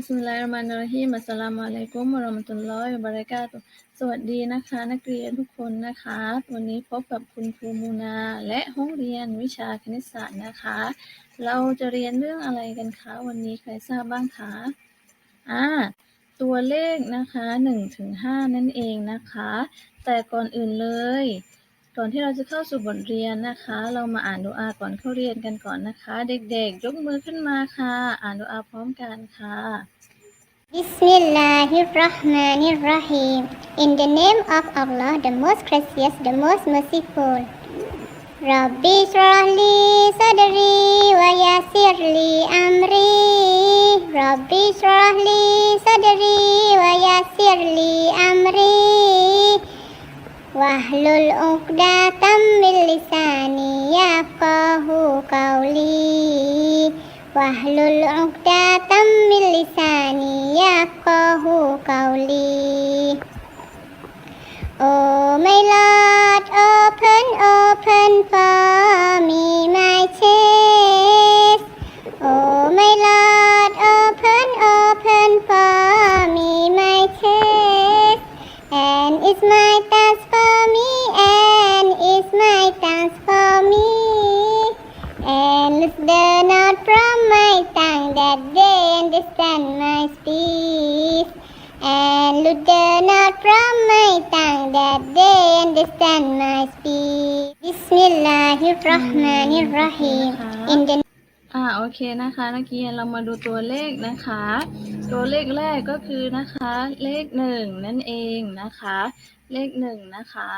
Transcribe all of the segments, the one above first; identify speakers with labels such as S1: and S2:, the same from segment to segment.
S1: บิสมิลลาฮิรเราะห์มานิรเราะฮีมอัสลามุอะลัยกุมวะเราะมะตุลลอฮิบะเรากาตุสวัสดีนะคะ นักเรียนทุกคนนะคะ วันนี้พบกับคุณครูมูนา และห้องเรียนวิชาคณิตศาสตร์นะคะ เราจะเรียนเรื่องอะไรกันคะ วันนี้ใครทราบบ้างคะอ่าตัวเลขนะคะ1ถึง5นั่นเองนะคะ แต่ก่อนอื่นเลย ก่อนที่เราจะเข้าสู่บทเรียนนะคะ เรามาอ่านดูอาก่อนเข้าเรียนกันก่อนนะคะ เด็กๆ ยกมือขึ้นมาค่ะ อ่านดูอาพร้อมกันค่ะ
S2: Bismillahirrahmanirrahim. In the name of Allah, the most gracious, the most merciful. Rabbi shrah li sadri wa yassir li amri. Rabbi shrah li sadri wa yassir li amri. Wahlul uqdatam min lisani yafqahu qawli. Wahlul uqdatam min lisani yafqahu qawli. Oh task for me, and it's my task for me. And loose the knot from my tongue that they understand my speech. And loose the knot from my tongue that they understand my speech. Bismillahirrahmanirrahim. In the
S1: อ่าโอเคนะคะนักเรียนเรามาดูตัวเลขนะคะ ตัวเลขแรกก็คือนะคะ เลขหนึ่งนั่นเองนะคะ เลขหนึ่งนะคะ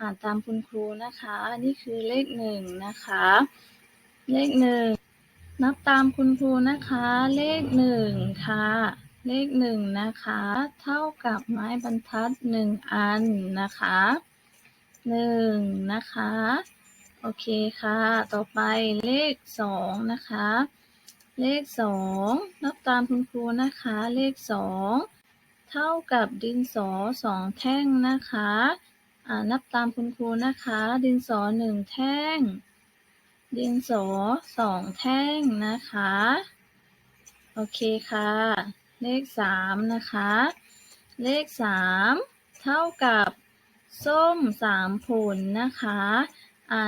S1: อ่านตามคุณครูนะคะ นี่คือเลขหนึ่งนะคะ เลขหนึ่งนับตามคุณครูนะคะ เลขหนึ่งค่ะ เลขหนึ่งนะคะ เท่ากับไม้บรรทัดหนึ่งอันนะคะหนึ่งนะคะ โอเคค่ะ ต่อไปเลขสองนะคะ เลขสองนับตามคุณครูนะคะ เลขสองเท่ากับดินสอสองแท่งนะคะอ่านับตามคุณครูนะคะ ดินสอหนึ่งแท่ง ดินสอสองแท่งนะคะ โอเคค่ะ เลขสามนะคะ เลขสามเท่ากับส้มสามผลนะคะ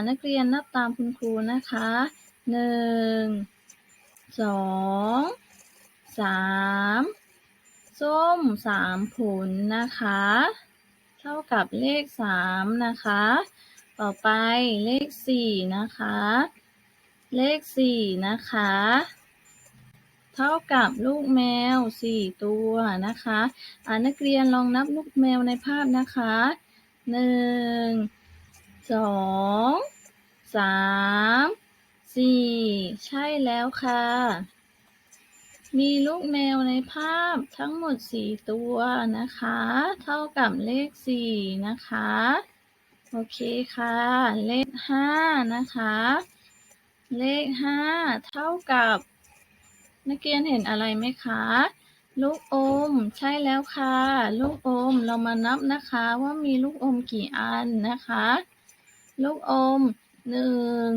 S1: นักเรียนนับตามคุณครูนะคะหนึ่งสองสามส้มสามผลนะคะ เท่ากับเลขสามนะคะ ต่อไปเลขสี่นะคะ เลขสี่นะคะ เท่ากับลูกแมวสี่ตัวนะคะอ่านักเรียนลองนับลูกแมวในภาพนะคะหนึ่ง สองสามสี่ใช่แล้วค่ะ มีลูกแมวในภาพทั้งหมดสี่ตัวนะคะ เท่ากับเลขสี่นะคะ โอเคค่ะ เลขห้านะคะ เลขห้าเท่ากับ นักเรียนเห็นอะไรไหมคะลูกอม ใช่แล้วค่ะ ลูกอมเรามานับนะคะว่ามีลูกอมกี่อันนะคะ ลูกอมหนึ่ง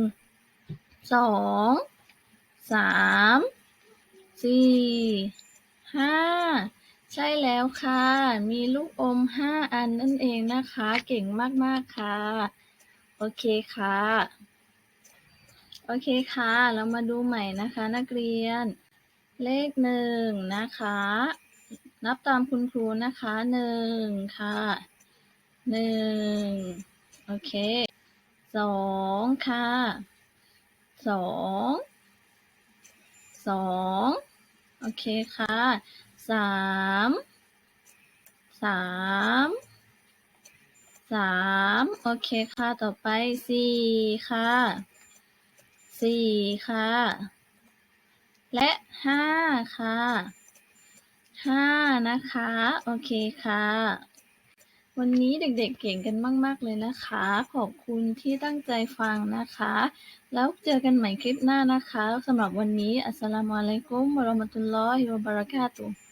S1: สองสามสี่ห้าใช่แล้วค่ะ มีลูกอมห้าอันนั่นเองนะคะ เก่งมาก ๆ ค่ะ โอเคค่ะ โอเคค่ะ เรามาดูใหม่นะคะนักเรียน เลขหนึ่งนะคะ นับตามคุณครูนะคะหนึ่งค่ะหนึ่งโอเค สองค่ะสองสองโอเคค่ะสามสามสามโอเคค่ะ ต่อไปสี่ค่ะสี่ค่ะ และห้าค่ะห้านะคะ โอเคค่ะ วันนี้เด็กๆเก่งกันมาก ๆ เลยนะคะ ขอบคุณที่ตั้งใจฟังนะคะ แล้วเจอกันใหม่คลิปหน้านะคะสำหรับวันนี้ อัสสลามุอะลัยกุมวะเราะมะตุลลอฮิวะบะเราะกาตุฮ์